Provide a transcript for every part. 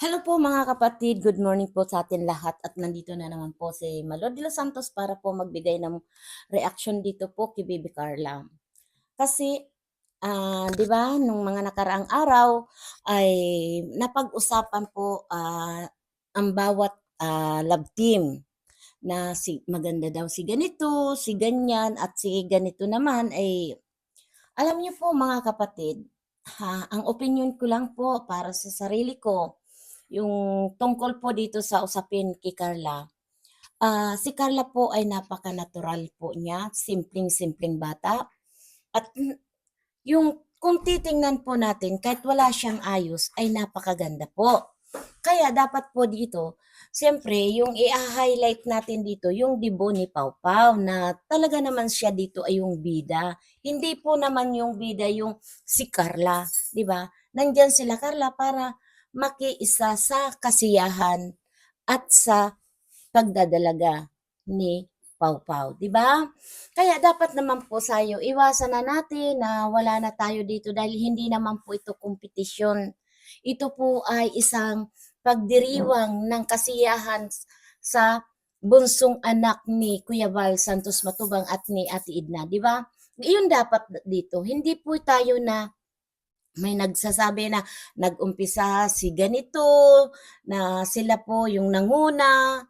Hello po mga kapatid, good morning po sa atin lahat at nandito na naman po si Malo de los Santos para po magbigay ng reaction dito po kay Baby Carla. Kasi, ah, 'di ba, nung mga nakaraang araw ay napag-usapan po ah, ang bawat ah, love team na si maganda daw si ganito, si ganyan at si ganito naman ay alam niyo po mga kapatid, ha, ang opinion ko lang po para sa sarili ko yung tungkol po dito sa usapin kay Carla. Ah, si Carla po ay napaka-natural po niya, simpleng-simpleng bata. At yung kung titingnan po natin, kahit wala siyang ayos, ay napakaganda po. Kaya dapat po dito, siyempre, yung i-highlight natin dito, yung dibo ni Pau Pau, na talaga naman siya dito ay yung bida. Hindi po naman yung bida yung si Carla, di ba? Nandyan sila Carla para makiisa sa kasiyahan at sa pagdadalaga ni Pau Pau, di ba? Kaya dapat naman po sayo, iwasan na natin na wala na tayo dito dahil hindi naman po ito kompetisyon. Ito po ay isang pagdiriwang ng kasiyahan sa bunsong anak ni Kuya Val Santos Matubang at ni Ate Edna, di ba? Iyon dapat dito. Hindi po tayo na may nagsasabi na nag-umpisa si ganito, na sila po yung nanguna,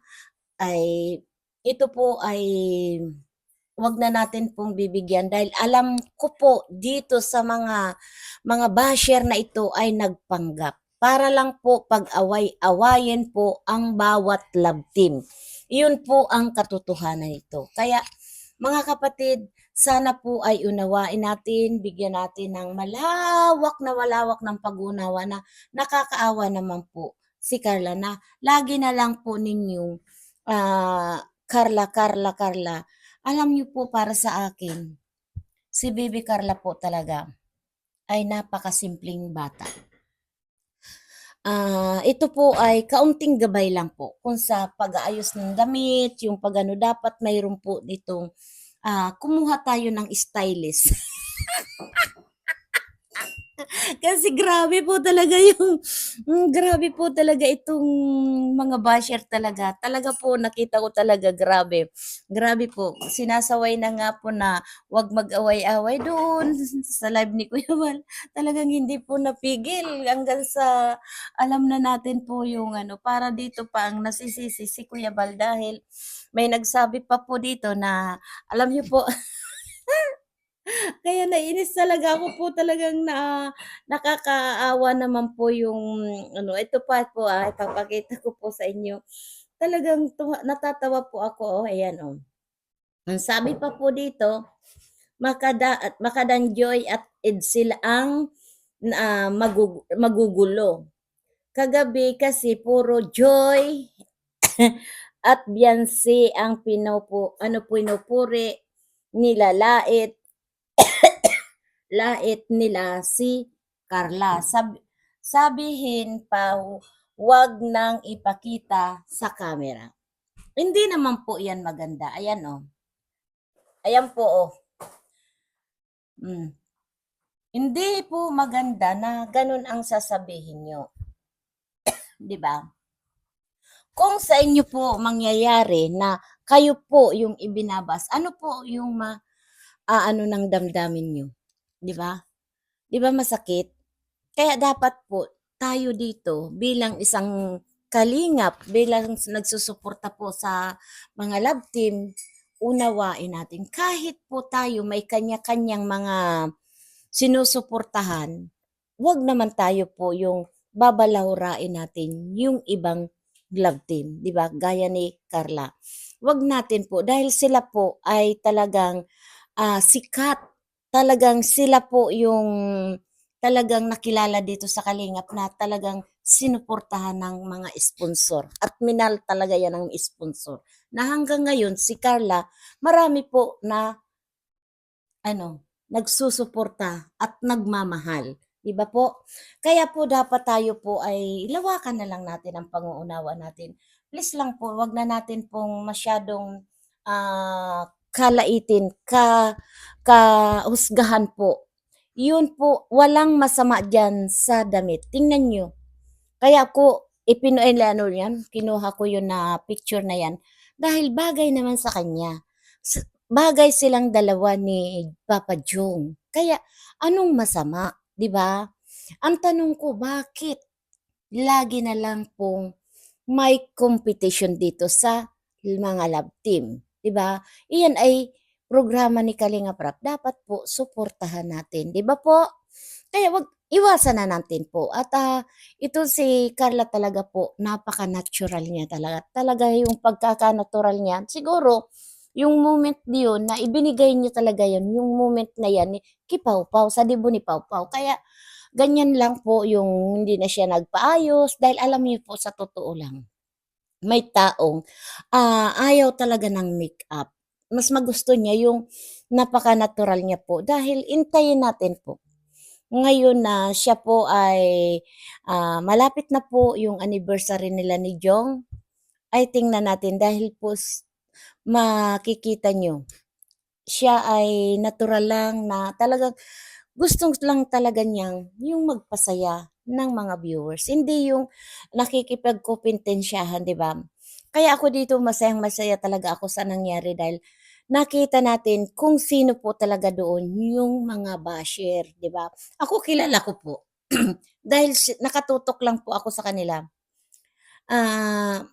ay ito po ay wag na natin pong bibigyan dahil alam ko po dito sa mga mga basher na ito ay nagpanggap para lang po pag-away-awayin po ang bawat love team. Iyon po ang katotohanan nito. Kaya mga kapatid, sana po ay unawain natin, bigyan natin ng malawak na malawak ng pag-unawa na nakakaawa naman po si Carla na lagi na lang po ninyong ah, Carla, Carla, Carla. Alam niyo po para sa akin, si Baby Carla po talaga ay napakasimpleng bata. Ah, ito po ay kaunting gabay lang po kung sa pag-aayos ng damit, yung pagano dapat mayroon po ditong ah, kumuha tayo ng stylist. Kasi grabe po talaga yung mm, grabe po talaga itong mga basher talaga. Talaga po nakita ko talaga grabe. Grabe po. Sinasaway na nga po na wag mag-away-away doon sa live ni Kuya Wal. Talagang hindi po napigil hanggang sa alam na natin po yung ano para dito pa ang nasisisi si Kuya Bal dahil may nagsabi pa po dito na alam niyo po kaya nainis talaga ako po talagang na nakakaawa naman po yung ano, ito pa po, ah, ipapakita ko po sa inyo. Talagang tuwa natatawa po ako, oh, ayan, oh. Ang sabi pa po dito, Makada at Makadan Joy at Edsel ang ah, magug- magugulo. Kagabi kasi puro Joy at Beyonce ang pinupu, ano, pinupuri nila Lait nila si Carla. Sab sabihin pa, wag nang ipakita sa camera. Hindi naman po yan maganda. Ayan oh. Ayan po oh. Mm. Hindi po maganda na ganun ang sasabihin nyo. 'Di ba? Kung sa inyo po mangyayari na kayo po yung ibinabas, ano po yung ma aano ng damdamin nyo? 'Di ba? 'Di ba masakit? Kaya dapat po tayo dito bilang isang kalingap, bilang nagsusuporta po sa mga love team, unawain natin. Kahit po tayo may kanya-kanyang mga sinusuportahan, wag naman tayo po yung babalawrain natin yung ibang love team, 'di ba? Gaya ni Carla. Wag natin po dahil sila po ay talagang ah, sikat talagang sila po yung talagang nakilala dito sa Kalingap na talagang sinuportahan ng mga sponsor. At minal talaga yan ng sponsor. Na hanggang ngayon si Carla marami po na ano nagsusuporta at nagmamahal. Di ba po? Kaya po dapat tayo po ay lawakan na lang natin ang panguunawa natin. Please lang po wag na natin pong masyadong ah, kalaitin ka kahusgahan po. Yun po, walang masama dyan sa damit. Tingnan nyo. Kaya ko, ipino ay ano yan, kinuha ko yun na picture na yan dahil bagay naman sa kanya. Bagay silang dalawa ni Papa Jong. Kaya anong masama, ba? Ang tanong ko, bakit lagi na lang pong may competition dito sa mga love team, 'di ba? Iyan ay programa ni Kalinga Prap, dapat po suportahan natin, 'di ba po? Kaya wag iwasan na natin po at, ah, ito si Carla talaga po napaka-natural niya talaga. Talaga yung pagkaka-natural niya siguro yung moment yun na ibinigay niya talaga yun, yung moment na yan ni kay Pawpaw, sa debut ni Pawpaw. Kaya ganyan lang po yung hindi na siya nagpaayos dahil alam niyo po sa totoo lang, may taong, ah, ayaw talaga ng makeup. Mas magusto niya yung napaka-natural niya po dahil hintayin natin po. Ngayon na siya po ay, ah, malapit na po yung anniversary nila ni Jong, ay tingnan natin dahil po makikita niyo, siya ay natural lang na talagang gusto lang talaga niyang yung magpasaya ng mga viewers, hindi yung nakikipagkompetensyahan, 'di ba? Kaya ako dito masayang-masaya talaga ako sa nangyari dahil nakita natin kung sino po talaga doon yung mga basher, 'di ba? Ako kilala ko po dahil nakatutok lang po ako sa kanila. Ah,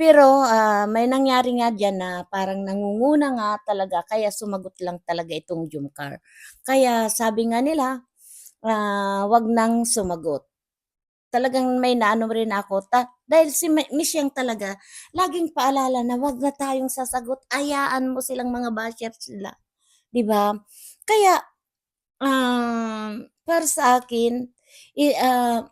pero, ah, may nangyari nga diyan na parang nangunguna nga talaga kaya sumagot lang talaga itong Jomcar. Kaya sabi nga nila, ah, wag nang sumagot. Talagang may naano rin ako ta dahil si Miss Yang talaga laging paalala na wag na tayong sasagot, hayaan mo silang mga basher sila, 'di ba? Kaya, um, para sa akin, i ah,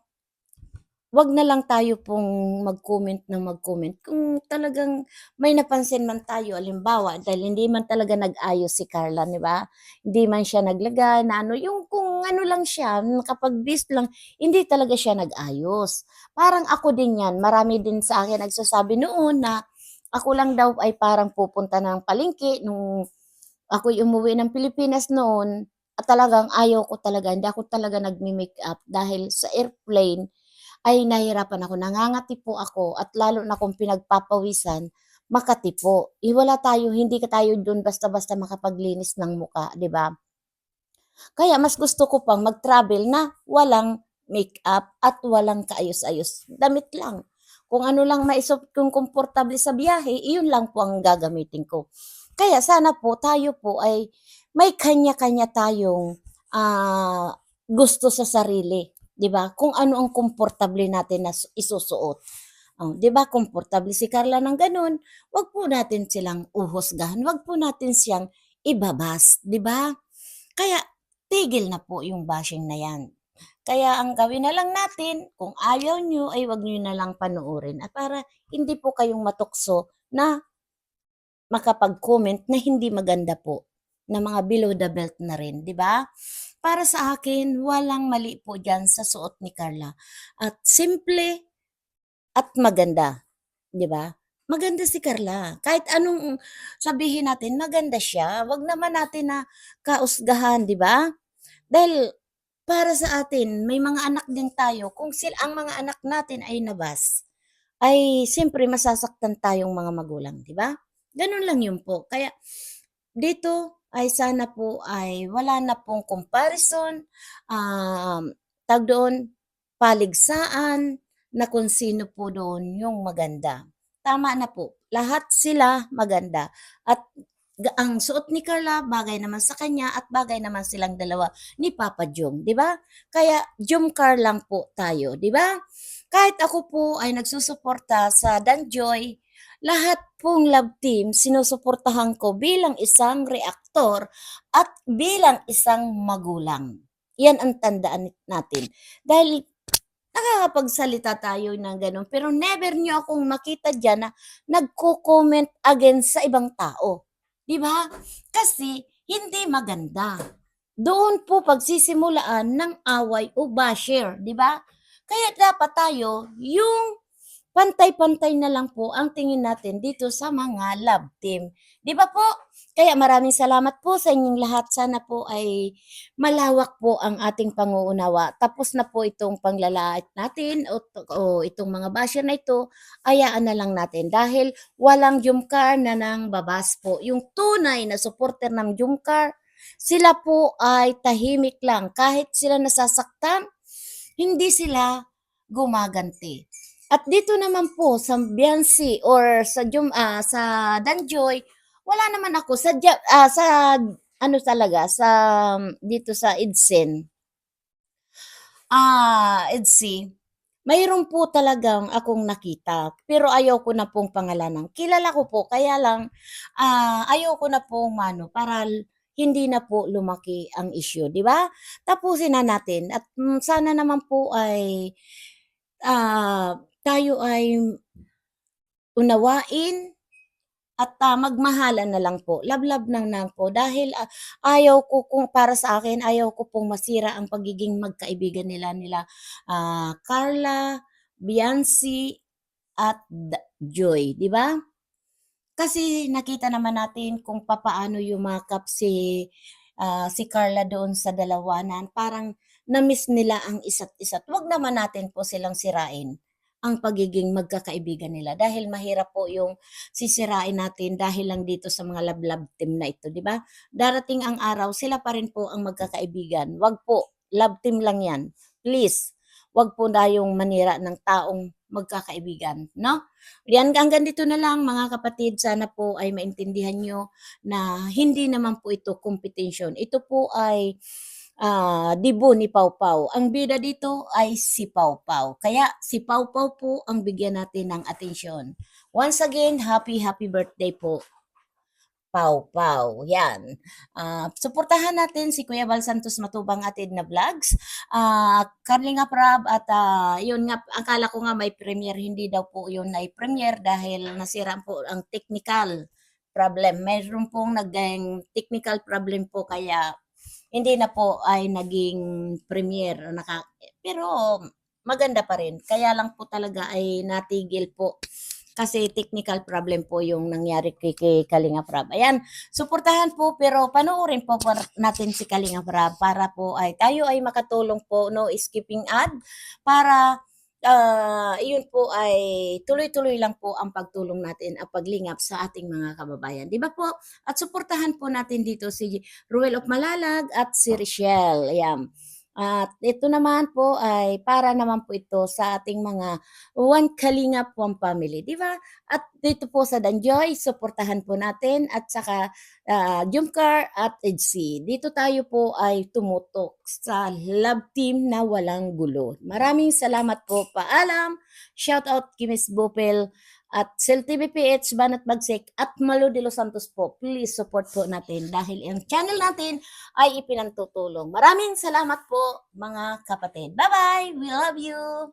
wag na lang tayo pong mag-comment ng mag-comment kung talagang may napansin man tayo halimbawa dahil hindi man talaga nag-ayos si Carla, 'di ba? Hindi man siya naglagay na ano, yung kung ano lang siya, nakapag-bis lang, hindi talaga siya nag-ayos. Parang ako din 'yan, marami din sa akin nagsasabi noon na ako lang daw ay parang pupunta ng palengke nung ako'y umuwi ng Pilipinas noon at talagang ayaw ko talaga, hindi ako talaga nagme-makeup dahil sa airplane ay nahirapan ako, nangangati po ako at lalo na kung pinagpapawisan, makati po. Eh, wala tayo, hindi ka tayo dun basta-basta makapaglinis ng mukha, 'di ba? Kaya mas gusto ko pang mag-travel na walang makeup at walang kaayos-ayos, damit lang. Kung ano lang maisuot kong komportable sa biyahe, iyon lang po ang gagamitin ko. Kaya sana po tayo po ay may kanya-kanya tayong, ah, gusto sa sarili, 'di ba? Kung ano ang komportable natin na su isusuot. Oh, 'di ba komportable si Carla ng gano'n, 'wag po natin silang uhusgahan, 'wag po natin siyang i-babash, 'di ba? Kaya tigil na po yung bashing na 'yan. Kaya ang gawin na lang natin, kung ayaw niyo ay 'wag niyo na lang panoorin at para hindi po kayong matukso na makapag-comment na hindi maganda po, na mga below the belt na rin, 'di ba? Para sa akin, walang mali po diyan sa suot ni Carla at simple at maganda, 'di ba? Maganda si Carla, kahit anong sabihin natin maganda siya, 'wag naman natin na kahusgahan, 'di ba? Dahil para sa atin may mga anak din tayo, kung sil ang mga anak natin ay nabas, ay siyempre masasaktan tayong mga magulang, 'di ba? Gano'n lang 'yun po. Kaya dito ay sana po ay wala na pong comparison, um, tawag doon, paligsaan na kung sino po doon yung maganda. Tama na po, lahat sila maganda at ang suot ni Carla bagay naman sa kanya at bagay naman silang dalawa ni Papa Jom, 'di ba? Kaya Jomcar lang po tayo, 'di ba? Kahit ako po ay nagsusuporta sa Danjoy, lahat pong love team sinusuportahan ko bilang isang reaktor at bilang isang magulang. 'Yan ang tandaan natin. Dahil nakakapagsalita tayo ng gano'n pero never niyo akong makita diyan na nagko-comment against sa ibang tao, 'di ba? Kasi hindi maganda. Doon po pagsisimulaan ng away o basher, 'di ba? Kaya dapat tayo yung pantay-pantay na lang po ang tingin natin dito sa mga love team, 'di ba po? Kaya maraming salamat po sa inyong lahat. Sana po ay malawak po ang ating panguunawa. Tapos na po itong panglalait natin o, o itong mga basher na ito, ayaan na lang natin dahil walang Jumcar na nang babas po. Yung tunay na supporter ng Jumcar, sila po ay tahimik lang. Kahit sila nasasaktan, hindi sila gumaganti. At dito naman po sa Biansi or sa Jum ah, sa Danjoy, wala naman ako sa ah, sa ano talaga sa dito sa Idsen. Ah, Idsi. Mayroon po talagang akong nakita, pero ayaw ko na pong pangalanan. Kilala ko po, kaya lang ah, ayaw ko na pong mano para hindi na po lumaki ang issue, di ba? Tapusin na natin at mm, sana naman po ay ah, tayo ay unawain at ah, magmahalan na lang po. Love-love lang lang po dahil ah, ayaw ko kung para sa akin ayaw ko pong masira ang pagiging magkaibigan nila nila ah, Carla, Biancy at Joy, di ba? Kasi nakita naman natin kung papaano yumakap si ah, si Carla doon sa dalawanan. Parang na-miss nila ang isa't isa. Huwag naman natin po silang sirain ang pagiging magkakaibigan nila dahil mahirap po yung sisirain natin dahil lang dito sa mga love-love team na ito, di ba? Darating ang araw, sila pa rin po ang magkakaibigan. Wag po, love team lang yan. Please, wag po tayong manira ng taong magkakaibigan, no? Yan, hanggang dito na lang mga kapatid. Sana po ay maintindihan nyo na hindi naman po ito competition. Ito po ay ah, dibo ni Pau. Ang bida dito ay si Pau. Kaya si Pau po ang bigyan natin ng atensyon. Once again, happy happy birthday po. Pau. Yan. Ah, suportahan natin si Kuya Val Santos Matubang Atid na vlogs. Ah, Carlinga Prab at ah, yun nga akala ko nga may premiere hindi daw po yun ay premiere dahil nasira po ang technical problem. Mayroon pong naging technical problem po kaya hindi na po ay naging premiere. Naka, pero maganda pa rin. Kaya lang po talaga ay natigil po kasi technical problem po yung nangyari kay, kay Kalinga Prab. Ayan, suportahan po pero panoorin po po natin si Kalinga Prab para po ay tayo ay makatulong po no skipping ad para ah, yun po ay tuloy-tuloy lang po ang pagtulong natin at paglingap sa ating mga kababayan. Di ba po? At suportahan po natin dito si Ruel of Malalag at si Richelle. Ayan. At ito naman po ay para naman po ito sa ating mga One Kalingap One Family, di ba? At dito po sa Danjoy, suportahan po natin at saka uh, Jumcar at EDC. Dito tayo po ay tumutok sa love team na walang gulo. Maraming salamat po. Paalam. Shout out kay Miss Bopel at Sel TVPH, Banat Bagsik at Malo de Los Santos po. Please support po natin dahil ang channel natin ay ipinantutulong. Maraming salamat po mga kapatid. Bye-bye! We love you!